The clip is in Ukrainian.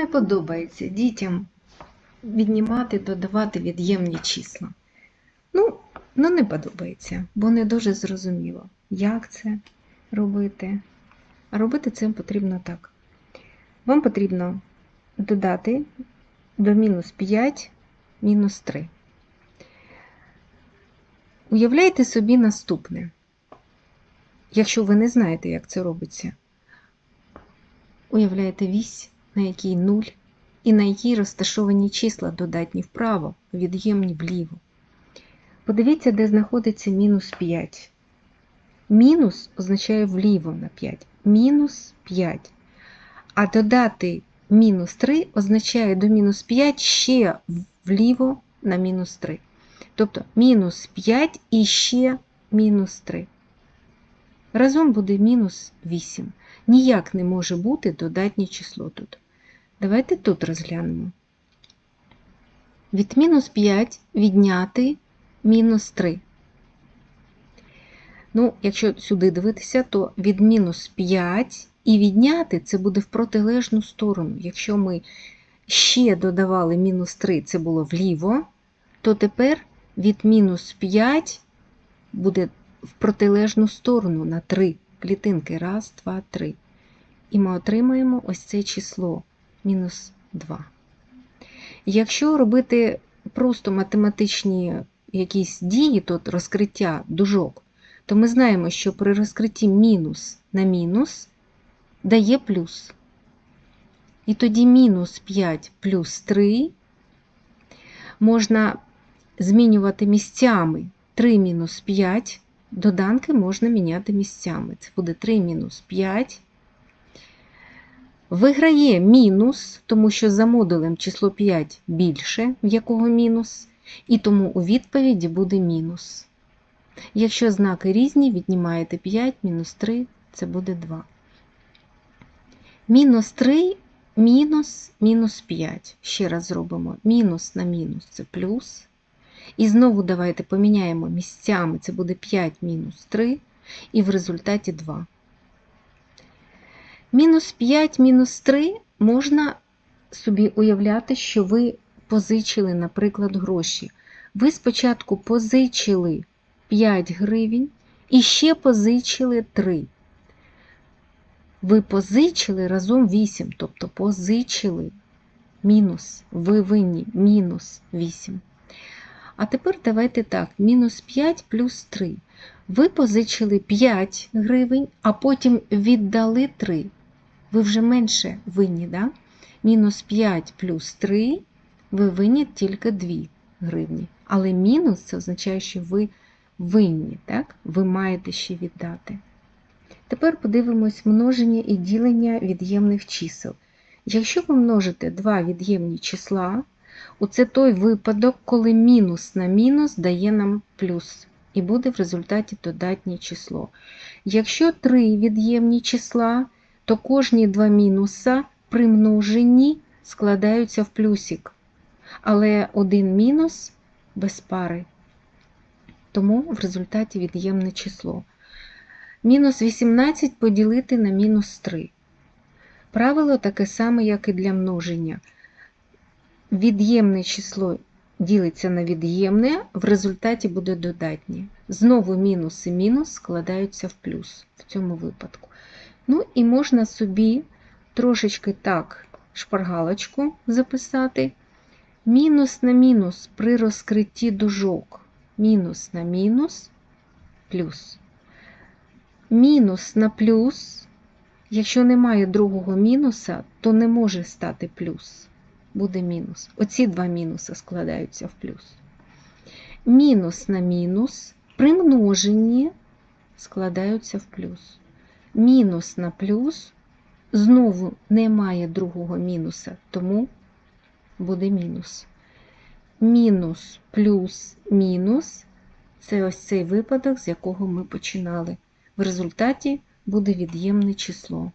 не подобається дітям віднімати, додавати від'ємні числа? Ну, ну не подобається, бо не дуже зрозуміло, як це робити. А робити це потрібно так. Вам потрібно додати до мінус 5 мінус 3. Уявляйте собі наступне. Якщо ви не знаєте, як це робиться, уявляєте вісь, на якій 0, і на якій розташовані числа додатні вправо, від'ємні вліво. Подивіться, де знаходиться мінус 5. Мінус означає вліво на 5. Мінус 5. А додати мінус 3 означає до мінус 5 ще вліво на мінус 3. Тобто мінус 5 і ще мінус 3. Разом буде мінус 8. Ніяк не може бути додатнє число тут. Давайте тут розглянемо. Від мінус 5 відняти мінус 3. Ну, якщо сюди дивитися, то від мінус 5 і відняти це буде в протилежну сторону. Якщо ми ще додавали мінус 3, це було вліво, то тепер від мінус 5 буде в протилежну сторону на 3 клітинки. Раз, два, три. І ми отримаємо ось це число мінус 2. Якщо робити просто математичні якісь дії, тут розкриття дужок, то ми знаємо, що при розкритті мінус на мінус дає плюс. І тоді мінус 5 плюс 3 можна змінювати місцями 3 мінус 5, доданки можна міняти місцями. Це буде 3 мінус 5. Виграє мінус, тому що за модулем число 5 більше, в якого мінус, і тому у відповіді буде мінус. Якщо знаки різні, віднімаєте 5, мінус 3, це буде 2. Мінус 3, мінус, мінус 5. Ще раз зробимо. Мінус на мінус це плюс. І знову давайте поміняємо місцями, це буде 5 мінус 3, і в результаті 2. Мінус 5 мінус 3 можна собі уявляти, що ви позичили, наприклад, гроші. Ви спочатку позичили 5 гривень і ще позичили 3. Ви позичили разом 8, тобто позичили мінус, ви винні мінус 8. А тепер давайте так: мінус 5 плюс 3. Ви позичили 5 гривень, а потім віддали 3. Ви вже менше винні, да? Мінус 5 плюс 3, ви винні тільки 2 гривні. Але мінус це означає, що ви винні, так? ви маєте ще віддати. Тепер подивимось множення і ділення від'ємних чисел. Якщо ви множите два від'ємні числа, оце той випадок, коли мінус на мінус дає нам плюс, і буде в результаті додатнє число. Якщо три від'ємні числа, то кожні два мінуса при множенні складаються в плюсик. Але один мінус без пари. Тому в результаті від'ємне число. Мінус 18 поділити на мінус 3. Правило таке саме, як і для множення. Від'ємне число ділиться на від'ємне, в результаті буде додатнє. Знову мінус і мінус складаються в плюс в цьому випадку. Ну і можна собі трошечки так шпаргалочку записати. Мінус на мінус при розкритті дужок. Мінус на мінус плюс. Мінус на плюс, якщо немає другого мінуса, то не може стати плюс. Буде мінус. Оці два мінуси складаються в плюс. Мінус на мінус при множенні складаються в плюс. Мінус на плюс знову немає другого мінуса, тому буде мінус. Мінус плюс мінус це ось цей випадок, з якого ми починали. В результаті буде від'ємне число.